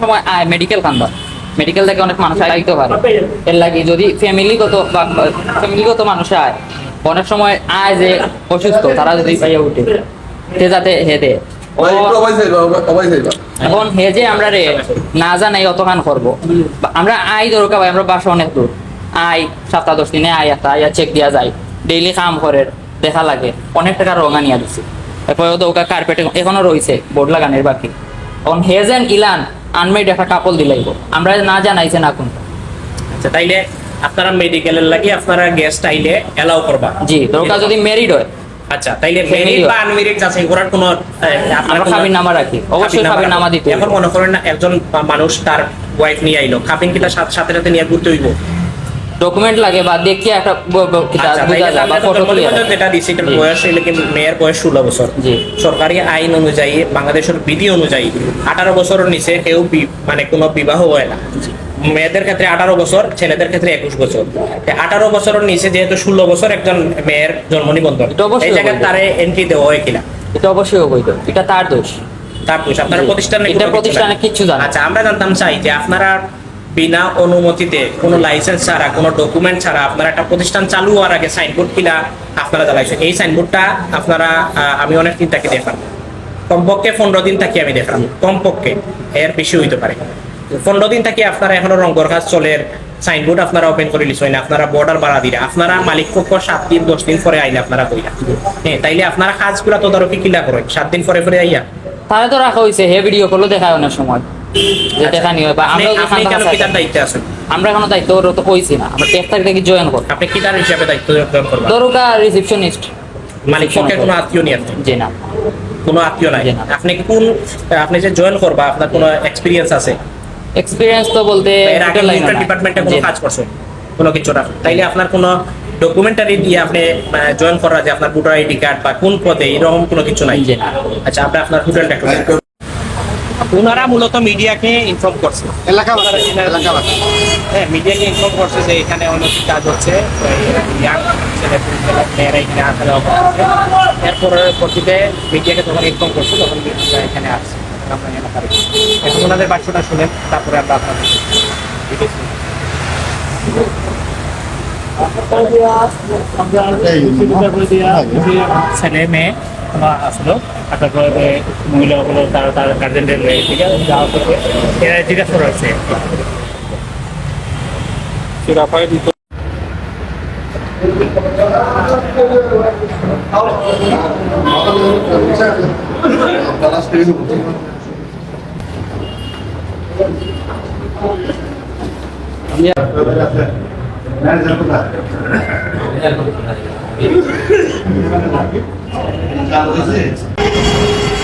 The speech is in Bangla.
সময় আয় মেডিকেল মেডিকেল থেকে অনেক মানুষ আইতে পারে। এর লাগি যদি ফ্যামিলিগত বা ফ্যামিলিগত মানুষ আয় অনেক সময় আয় যে অসুস্থ তারা যদি পাইয়া উঠে সে যাতে এখন হে যে আমরা রে না জানাই অতখান করব। আমরা আই দরকার ভাই আমরা বাসা অনেক দূর। আই সপ্তাহ দশ দিনে আই একটা আইয়া চেক দিয়া যায়। ডেইলি কাম করে দেখা লাগে। অনেক টাকা রঙা নিয়ে দিচ্ছে এরপর দৌকা কার্পেটে এখনও রয়েছে বোর্ড লাগানোর বাকি। এখন হেজেন ইলান আনমেড একটা কাপল দিলাইব আমরা না জানাইছে না কোন আচ্ছা তাইলে আপনারা মেডিকেলের লাগি আপনারা গেস্ট আইলে এলাও করবা। জি দরকার যদি মেরিড হয়। আচ্ছা তাইলে মেরিট বা। আনমেরিট যাচাই করার কোনো আপনার খাবির নামা রাখি। অবশ্যই খাবির নামা দিতে এখন মনে করেন না একজন মানুষ তার ওয়াইফ নিয়ে আইলো। খাবিন কিটা সাথে সাথে সাথে নিয়ে ঘুরতে হইব? ডকুমেন্ট লাগে বা দেখিয়ে একটা ব- ব- কিতা আচ্ছা, বোঝা যায় বা ফটো তুলে যেটা দিছি এটার বয়স হইলে কি মেয়ের বয়স ষোলো বছর। সরকারি আইন অনুযায়ী বাংলাদেশের বিধি অনুযায়ী আঠারো বছরের নিচে কেউ মানে কোনো বিবাহ হয় না। মেয়েদের ক্ষেত্রে আঠারো বছর ছেলেদের ক্ষেত্রে একুশ বছর। আঠারো বছরের নিচে যেহেতু ষোলো বছর একজন মেয়ের জন্ম নিবন্ধন এটা অবশ্যই এই জায়গায় তারে এন্ট্রি দেওয়া হয় কিনা? এটা অবশ্যই অবৈধ। এটা তার দোষ। তার দোষ। আপনার। প্রতিষ্ঠানে এটা কিছু প্রতিষ্ঠানে না। আচ্ছা আমরা জানতাম চাই যে আপনারা বিনা অনুমতিতে কোনো লাইসেন্স ছাড়া, কোনো ডকুমেন্ট ছাড়া আপনারা একটা প্রতিষ্ঠান চালু হওয়ার আগে সাইনবোর্ড কিনা আপনারা জ্বালাইছেন এই সাইনবোর্ডটা আপনারা আমি অনেক দিন তাকে দেখান কমপক্ষে পনেরো দিন থাকি আমি দেখান কমপক্ষে, এর বেশি হইতে পারে। পনেরো দিন থাকি আপনারা এখনও রঙ্গর কাজ চলে সাইনবোর্ড আপনারা ওপেন করে লিছেন আপনারা বর্ডার বাড়া দিলে আপনারা মালিক পক্ষ সাত দিন, দশ দিন পরে আইলে আপনারা কইরা হ্যাঁ তাইলে আপনারা কাজগুলা তদারকি কিলা করেন। সাত দিন পরে পরে আইয়া। তাহলে তো রাখা হয়েছে হে ভিডিও করল দেখায় অনেক সময়। দেখা নিয়ে বা আপনি কেন পিতার দায়িত্বে আছেন? আমরা এখনও দায়িত্ব ওর তো কইছি না। আমরা তারিখ থেকে জয়েন করব। আপনি কিতার হিসাবে দায়িত্ব গ্রহণ করবেন? দরকা রিসেপশনিস্ট মালিক কোনো আত্মীয় আপনি? জি না। কোনো আত্মীয় নাই? আপনি কোন আপনি যে জয়েন করবা আপনার কোনো এক্সপিরিয়েন্স আছে? এক্সপিরিয়েন্স তো বলতে। ডিপার্টমেন্টে কোনো কাজ করছেন কোনো কিছু না। তাইলে আপনার কোনো ডকুমেন্টারি দিয়ে আপনি জয়েন করা যে আপনার ভোটার আইডি কার্ড বা কোন পদে এরকম কোনো কিছু নাই? আচ্ছা আপনি আপনার হোটেলটা ওনারা মূলত মিডিয়াকে ইনফর্ম করছে। এলাকাবাসী এলাকাবাসী। হ্যাঁ মিডিয়াকে ইনফর্ম করছে যে এখানে অনৈতিক কাজ হচ্ছে ইয়াং মেয়েরা এখানে আসা যাওয়া করছে এরপর পরবর্তীতে মিডিয়াকে যখন ইনফর্ম করছে তখন এখানে আসছি এলাকার এখন ওনাদের বাক্যটা শুনেন তারপরে আমরা আপনাদের ছেলে মেয়ে। আসলো তারপরে মহিলাগুলো তারা তার গার্জেনদের ঠিক আছে যাওয়া থেকে এরা জিজ্ঞাসা করা হচ্ছে Nerede